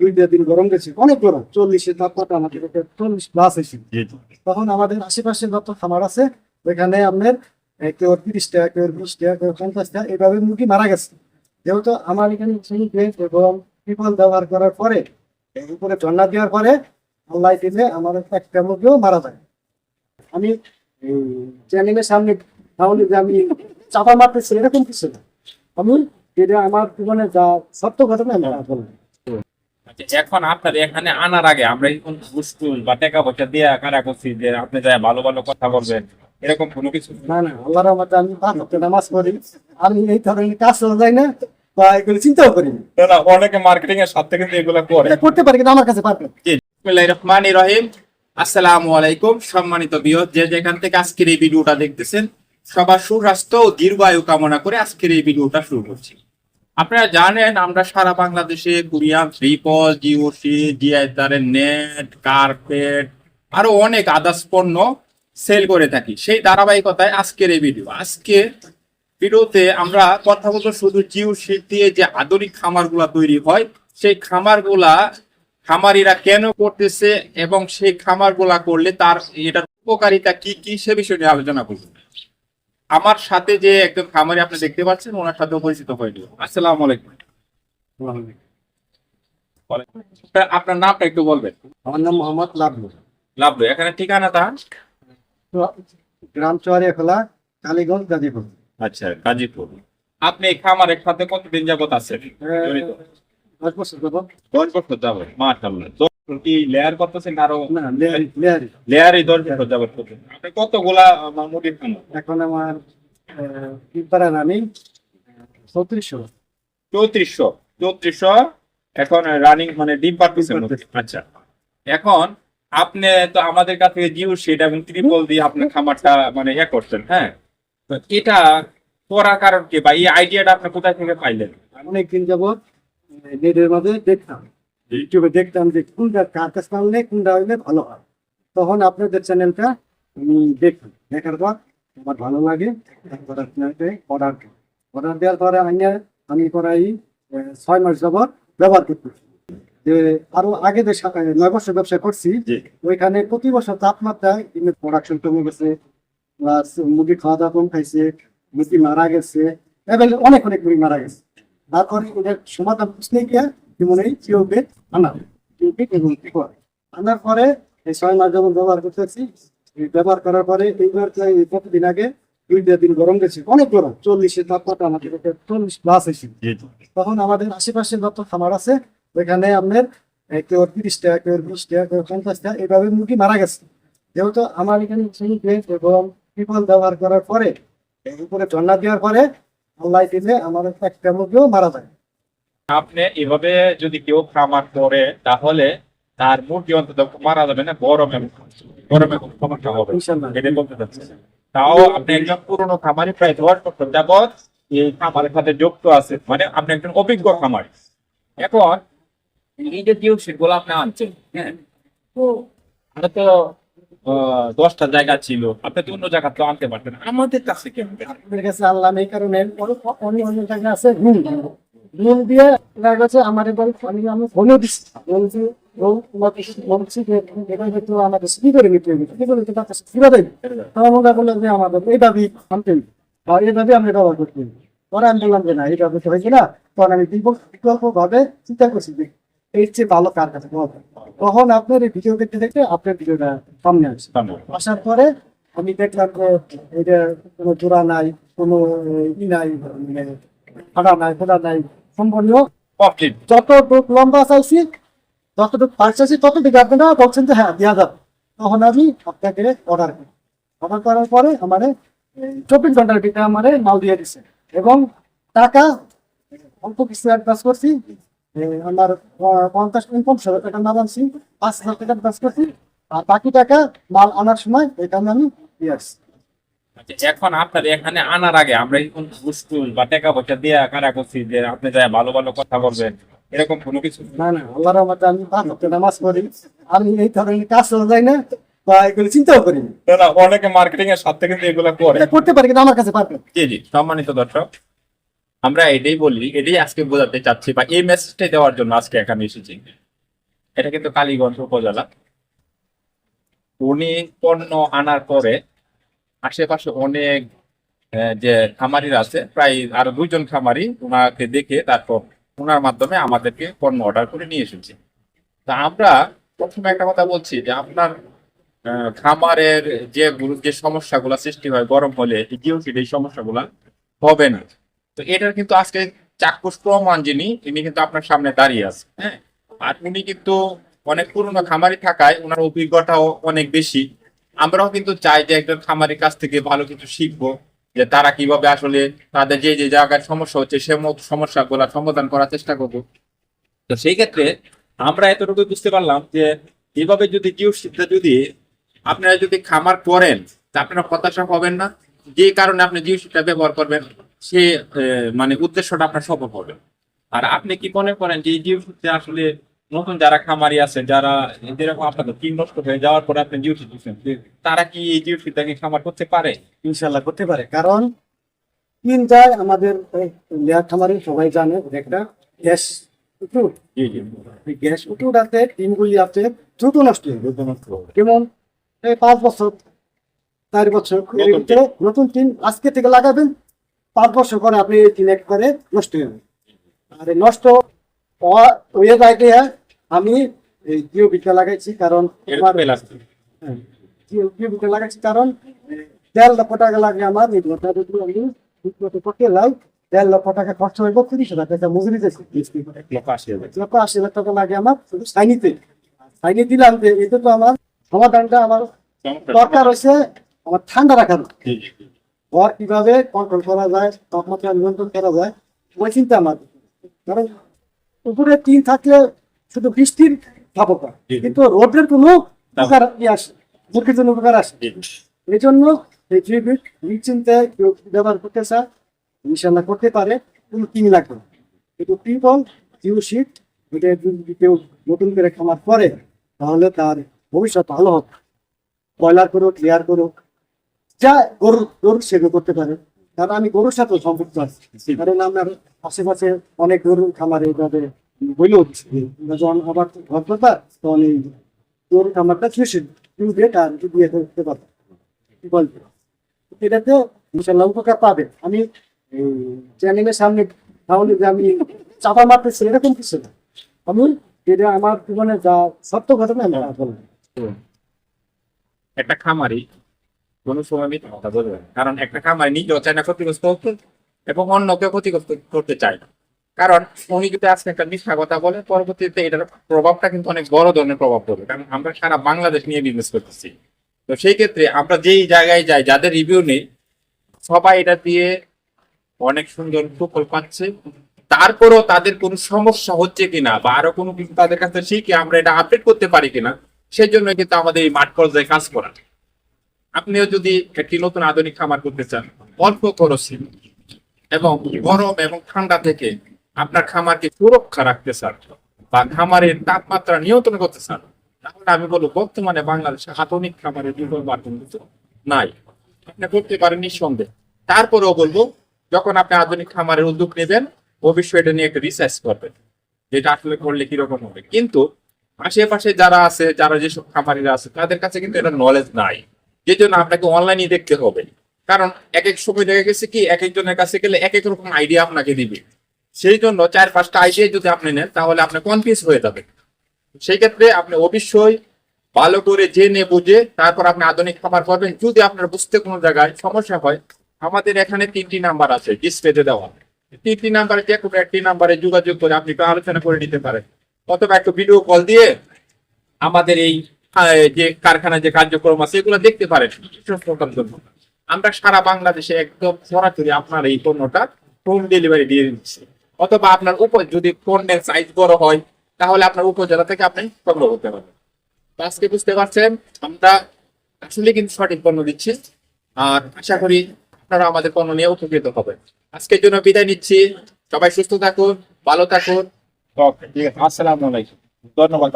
দুইটা দিন গরম গেছে অনেক গরম চল্লিশের তাপমাত্রা আমাদের চল্লিশ প্লাস হয়েছে। তখন আমাদের আশেপাশে যত খামার আছে ওইখানে আপনার কেউ তিরিশ টাকা কেউ বিশ টাকা কেউ পঞ্চাশ টাকা এইভাবে মুরগি মারা গেছে। যেহেতু আমার এখানে এবং পিপল ব্যবহার করার পরে উপরে ঝর্ণা দেওয়ার পরে আল্লাহ দিলে আমার একটা মুরগিও মারা যায়। আমি চ্যানেলের সামনে তাহলে যে আমি চাপা মারতেছি এরকম কিছু না। আমি এটা আমার জীবনে যা সত্য ঘটনা আমি আচ্ছা, এখন আপনার এখানে আনার আগে আমরা এখন বুস্টুল বা টাকা পয়সা দিয়ে কারা করছি যে আপনি যায় ভালো ভালো কথা বলবেন এরকম কোনো কিছু? না না আল্লাহর রহমতে আমি পাঁচ ওয়াক্ত নামাজ পড়ি। আমি এই ধরনের কাজ করা যায় না বা এগুলো চিন্তাও করি না। অনেকে মার্কেটিং এর সাথে কিন্তু এগুলো করে। করতে পারি কিন্তু আমার কাছে পারবে। বিসমিল্লাহির রহমানির রহিম। আসসালামু আলাইকুম সম্মানিত বিয়ত যে যেখান থেকে আজকের এই ভিডিওটা দেখতেছেন সবার সুস্বাস্থ্য ও দীর্ঘায়ু কামনা করে আজকের এই ভিডিওটা শুরু করছি। আপনারা জানেন, আমরা সারা বাংলাদেশে কুরিয়ান, ত্রিপল, জিওসি জিআইতারের নেট, কার্পেট, আরও অনেক আদার্স পণ্য সেল করে থাকি। সেই ধারাবাহিকতায় আজকের এই ভিডিও আজকে ভিডিওতে আমরা কথা বলব শুধু জিও শীট দিয়ে যে আধুনিক খামারগুলা তৈরি হয়, সেই খামারগুলা খামারিরা কেন করতেছে এবং সেই খামারগুলা করলে তার এটার উপকারিতা কি কি সে বিষয়ে আলোচনা করব। আমার সাথে যে একজন খামারি আপনি দেখতে পাচ্ছেন ওনার সাথে পরিচিত হয়ে নিব আসসালামু আলাইকুম। আপনার নামটা একটু বলবেন। আমার নাম মোহাম্মদ লাভলু লাভ এখানে ঠিকানা তা গ্রাম চুয়ারিয়া খোলা কালীগঞ্জ গাজীপুর। আচ্ছা গাজীপুর। আপনি খামারের সাথে কতদিন যাবত আছেন? দশ বছর যাব দশ বছর যাবত মাশাআল্লাহ। দশ বছর কি লেয়ার করতেছেন আরও? না লেয়ারি লেয়ারি লেয়ারই বছর যাবত করতেছেন আপনি কতগুলা মুরগির এখন আমার আহ, কি চৌত্রিশশো। চৌত্রিশশো চৌত্রিশশো। এখন রানিং মানে ডিম পারতেছে আচ্ছা। এখন আপনি তো আমাদের কাছ থেকে জিও সেট এবং ত্রিপল দিয়ে আপনার খামারটা মানে ইয়ে করছেন হ্যাঁ? তো এটা করার কারণ কি? বা এই আইডিয়াটা আপনি কোথায় থেকে পাইলেন? অনেকদিন যাবৎ নেটের মধ্যে দেখতাম ইউটিউবে দেখতাম যে কোনটা কার কাছে পারলে কোনটা হইলে ভালো হয়। তখন আপনাদের চ্যানেলটা আমি দেখি। দেখার পর আমার ভালো লাগে তারপর আপনাকে অর্ডার দিই। অর্ডার দেওয়ার পরে আমি আমি প্রায় ছয় মাস যাবৎ ব্যবহার করতেছি। যে আরও আগে যে নয় বছর ব্যবসা করছি ওইখানে প্রতি বছর তাপমাত্রায় প্রোডাকশন কমে গেছে প্লাস মুরগি খাওয়া দাওয়া কম খাইছে মুরগি মারা গেছে অনেক অনেক মুরগি মারা গেছে। তারপরে এটার সমাধান বুঝতে গিয়ে যেমন এই এবং আনার পরে এই ছয় মাস যখন ব্যবহার করতেছি ব্যবহার করার পরে এইবার কতদিন আগে দুইটা দিন গরম গেছে। অনেক গরম চল্লিশের তাপমাত্রা আমাদের চল্লিশ প্লাস তখন আমাদের আশেপাশে যত খামার আছে ওইখানে আপনার কেউ তিরিশ টাকা কেউ বিশ টাকা কেউ পঞ্চাশ টাকা এইভাবে মুরগি মারা গেছে। যেহেতু আমার এখানে এবং পিপল ব্যবহার করার পরে উপরে ঝর্ণা দেওয়ার পরে আল্লাহ দিলে আমার একটা মুরগিও মারা যায়। আপনি এভাবে যদি কেউ খামার করে তাহলে তার মুরগি অন্তত মারা যাবে না গরমে গরমে কোনো সমস্যা হবে। এটা বলতে চাচ্ছি। তাও আপনি একজন পুরনো খামারি প্রায় দশ বছর যাবৎ এই খামারের সাথে যুক্ত আছে। মানে আপনি একজন অভিজ্ঞ খামারি। এখন এই যে জিও সেগুলো আপনি আনছেন হ্যাঁ? তো আমরা তো দশটা জায়গা ছিল। আপনি তো অন্য জায়গা তো আনতে পারতেন আমাদের কাছে কেন আপনাদের কাছে আল্লাহ এই কারণে অন্য অনেক জায়গা আছে। নুন দিয়ে দেখা গেছে আমার এবার আমি আমি ফোনও দিচ্ছি। বলছি ও তোমাকে বলছি যে এটা হয়তো আমাদের কি করে নিতে হবে কি করে নিতে পারতেছে কীভাবে তখন ওরা বলল যে আমাদের এইভাবেই আনতে হবে। আর এইভাবে আমরা ব্যবহার করতে পরে আমি বললাম যে না এইভাবে তো হয়েছে না। তখন আমি বিকল্প ভাবে চিন্তা করছি যে এর চেয়ে ভালো কার কাছে। তখন আপনার এই ভিডিও দেখতে দেখতে আপনার ভিডিওটা সামনে আসছে আসার পরে আমি দেখলাম যে এটা কোনো জোড়া নাই কোনো ই নাই মানে ফাটা নাই ফোটা নাই। সম্পূর্ণ কমপ্লিট যতটুক লম্বা চাইছি যতটুক পাশ চাইছি ততটুকু আপনারা বলছেন যে হ্যাঁ দেওয়া যাবে। তখন আমি আপনাকে অর্ডার করি। অর্ডার করার পরে আমার চব্বিশ ঘণ্টার ভিতরে আমার মাল দিয়ে দিচ্ছে এবং টাকা অল্প কিছু অ্যাডভান্স করছি আমার পঞ্চাশ পঞ্চাশ হাজার টাকা মাল আনছি পাঁচ হাজার টাকা অ্যাডভান্স করছি আর বাকি টাকা মাল আনার সময় এটা আমি দিয়ে আসছি। এখন আপনার এখানে আনার আগে আমরা এখন বুস্টুল বা টাকা পয়সা দিয়ে কারা করছি যে আপনি যায় ভালো ভালো কথা বলবেন এরকম কোনো কিছু? না না আল্লাহর রহমতে আমি পাঁচ ওয়াক্ত নামাজ পড়ি। আমি এই ধরনের কাজ করা যায় না বা এগুলো চিন্তাও করি না। না, না, অনেকে মার্কেটিং এর সাথে কিন্তু এগুলো করে। করতে পারি কিন্তু আমার কাছে পারবে না। জি জি সম্মানিত দর্শক আমরা এটাই বলি এটাই আজকে বোঝাতে চাচ্ছি বা এই মেসেজটাই দেওয়ার জন্য আজকে এখানে এসেছি। এটা কিন্তু কালীগঞ্জ উপজেলা। উনি পণ্য আনার পরে আশেপাশে অনেক যে খামারির আছে, প্রায় আরও দুইজন খামারি ওনাকে দেখে তারপর ওনার মাধ্যমে আমাদেরকে পণ্য অর্ডার করে নিয়ে এসেছে। তা আমরা প্রথমে একটা কথা বলছি যে আপনার খামারের যে যে সমস্যাগুলো সৃষ্টি হয় গরম হলে জিওসিড, এই সমস্যাগুলো হবে না। তো এটার কিন্তু আজকে চাক্ষুষ প্রমাণ যিনি, তিনি কিন্তু আপনার সামনে দাঁড়িয়ে আছে হ্যাঁ? আর উনি কিন্তু অনেক পুরনো খামারি থাকায় ওনার অভিজ্ঞতাও অনেক বেশি। আমরাও কিন্তু চাই যে একজন খামারের কাছ থেকে ভালো কিছু শিখব, যে তারা কীভাবে আসলে তাদের যে যে জায়গায় সমস্যা হচ্ছে, সে সমস্যাগুলো সমাধান করার চেষ্টা করব। তো সেই ক্ষেত্রে আমরা এতটুকু বুঝতে পারলাম যে, এভাবে যদি জিও সিদ্ধা যদি আপনারা যদি খামার করেন আপনারা হতাশা হবেন না। যে কারণে আপনি জিও সিদ্ধা ব্যবহার করবেন, সে মানে উদ্দেশ্যটা আপনার সফল হবে। আর আপনি কি মনে করেন যে এই জিও আসলে নতুন যারা খামারি আছে যারা যেরকম আপনাদের তিন নষ্ট হয়ে যাওয়ার পরে আপনি সিদ্ধা দিচ্ছেন, তারা কি এই জিও সিদ্ধাকে খামার করতে পারে? ইনশাল্লাহ করতে পারে। কারণ তিনটায় আমাদের লেয়ার খামারে সবাই জানে একটা গ্যাস উঠুট গ্যাস উঠুট আছে টিনগুলি আছে দ্রুত নষ্ট হয়ে যায়। যেমন এই পাঁচ বছর চার বছর নতুন টিন আজকে থেকে লাগাবেন পাঁচ বছর পরে আপনি এই টিন একবারে নষ্ট হয়ে যাবে। আর নষ্ট হওয়া- হয়ে যায় গিয়ে আমি এই জিও বিটা লাগাইছি কারণ আমার- হ্যাঁ, জিও জিও বিটা লাগাইছি কারণ দেড় লক্ষ টাকা লাগে আমার এই ঘরটা যদি আমি ঠিক মতো পকে লাই দেড় লক্ষ টাকা খরচ হইব তিরিশ হাজার টাকা মজুরি। লক্ষ আশি হাজার। টাকা লাগে আমার শুধু সাইনিতে সাইনি দিলাম যে এটা তো আমার সমাধানটা আমার দরকার হয়েছে আমার ঠান্ডা রাখার। ঘর কীভাবে কন্ট্রোল করা যায় তাপমাত্রা নিয়ন্ত্রণ করা যায় ওই চিন্তা আমার কারণ উপরে টিন থাকলে শুধু বৃষ্টির থাপকা কিন্তু রোদের কোনো উপকার ইয়ে আসে মুখের জন্য উপকার আসে এই জন্য এই ট্রিবিট নিশ্চিন্তে কেউ ব্যবহার করতে চায় ইনশাল্লাহ করতে পারে কোনো টিন লাগবে। কিন্তু টিপল জিও শিট এটা যদি কেউ নতুন করে খামার করে তাহলে তার ভবিষ্যৎ ভালো হবে। ব্রয়লার করুক লেয়ার করুক যা গরু গরু সেগুলো করতে পারে। কারণ আমি গরুর সাথে সম্পৃক্ত আছি। কারণ আমার আশেপাশে অনেক গরুর খামারে এইভাবে বইলে যখন তখন খামারটা শেষে দিয়ে তার করতে এটাতে ইনশাল্লাহ উপকার পাবে। আমি চ্যানেলের সামনে তাহলে যে আমি চাপা মারতেছি, এরকম কিছু না। আমি, এটা আমার জীবনে যা সত্য ঘটনা, আমি বলব একটা খামারি কোনো সময় কথা বলবে কারণ একটা খামারি নিজেও চায় না ক্ষতিগ্রস্ত হতে এবং অন্যকে ক্ষতিগ্রস্ত করতে চায় না। কারণ উনি যদি আজকে একটা মিথ্যা কথা বলে পরবর্তীতে এটার প্রভাবটা কিন্তু অনেক বড় ধরনের প্রভাব পড়বে। কারণ আমরা সারা বাংলাদেশ নিয়ে বিজনেস করতেছি। তো সেই ক্ষেত্রে আমরা যেই জায়গায় যাই, যাদের রিভিউ নেই, সবাই এটা দিয়ে অনেক সুন্দর সুফল পাচ্ছে। তারপরও তাদের কোনো সমস্যা হচ্ছে কিনা বা আরও কোনো কিছু তাদের কাছে শিখে আমরা এটা আপডেট করতে পারি কিনা সেই জন্য কিন্তু আমাদের এই মাঠ পর্যায়ে কাজ করা। আপনিও যদি একটি নতুন আধুনিক খামার করতে চান, অল্প খরচে এবং গরম এবং ঠান্ডা থেকে আপনার খামারকে সুরক্ষা রাখতে চান বা খামারের তাপমাত্রা নিয়ন্ত্রণ করতে চান তাহলে আমি বলব, বর্তমানে বাংলাদেশে আধুনিক খামারের বিকল্প আর কোনো কিছু নাই। আপনি করতে পারেন নিঃসন্দেহে। তারপরেও বলব, যখন আপনি আধুনিক খামারের উদ্যোগ নেবেন, অবশ্যই এটা নিয়ে একটা রিসার্চ করবেন যেটা আসলে করলে কীরকম হবে। কিন্তু আশেপাশে যারা আছে, যারা যেসব খামারিরা আছে, তাদের কাছে কিন্তু এটা নলেজ নাই। যে জন্য আপনাকে অনলাইনে দেখতে হবে। কারণ এক এক সময় দেখা গেছে কি, এক একজনের কাছে গেলে এক এক রকম আইডিয়া আপনাকে দিবে। সেই জন্য চার পাঁচটা আইডিয়া যদি আপনি নেন, তাহলে আপনি কনফিউজ হয়ে যাবেন। সেই ক্ষেত্রে আপনি অবশ্যই ভালো করে জেনে বুঝে তারপর আপনি আধুনিক খামার করবেন। যদি আপনার বুঝতে কোনো জায়গায় সমস্যা হয়, আমাদের এখানে তিনটি নাম্বার আছে ডিসপ্লেতে দেওয়া। তিনটি নাম্বারে যে কোনো একটি নাম্বারে যোগাযোগ করে আপনি একটু আলোচনা করে নিতে পারেন। অথবা একটু ভিডিও কল দিয়ে আমাদের এই যে কারখানার যে কার্যক্রম আছে, এগুলো দেখতে পারেন। আমরা সারা বাংলাদেশে একদম সরাসরি আপনার এই পণ্যটা হোম ডেলিভারি দিয়ে দিচ্ছি। অথবা আপনার উপর যদি পণ্যের সাইজ বড় হয়, তাহলে আপনার উপজেলা থেকে আপনি সংগ্রহ করতে পারবেন। আজকে বুঝতে পারছেন, আমরা আসলে কিন্তু সঠিক পণ্য দিচ্ছি, আর আশা করি আপনারা আমাদের পণ্য নিয়ে উপকৃত হবেন। আজকের জন্য বিদায় নিচ্ছি, সবাই সুস্থ থাকুন, ভালো থাকুন। আসসালাম আলাইকুম। ধন্যবাদ।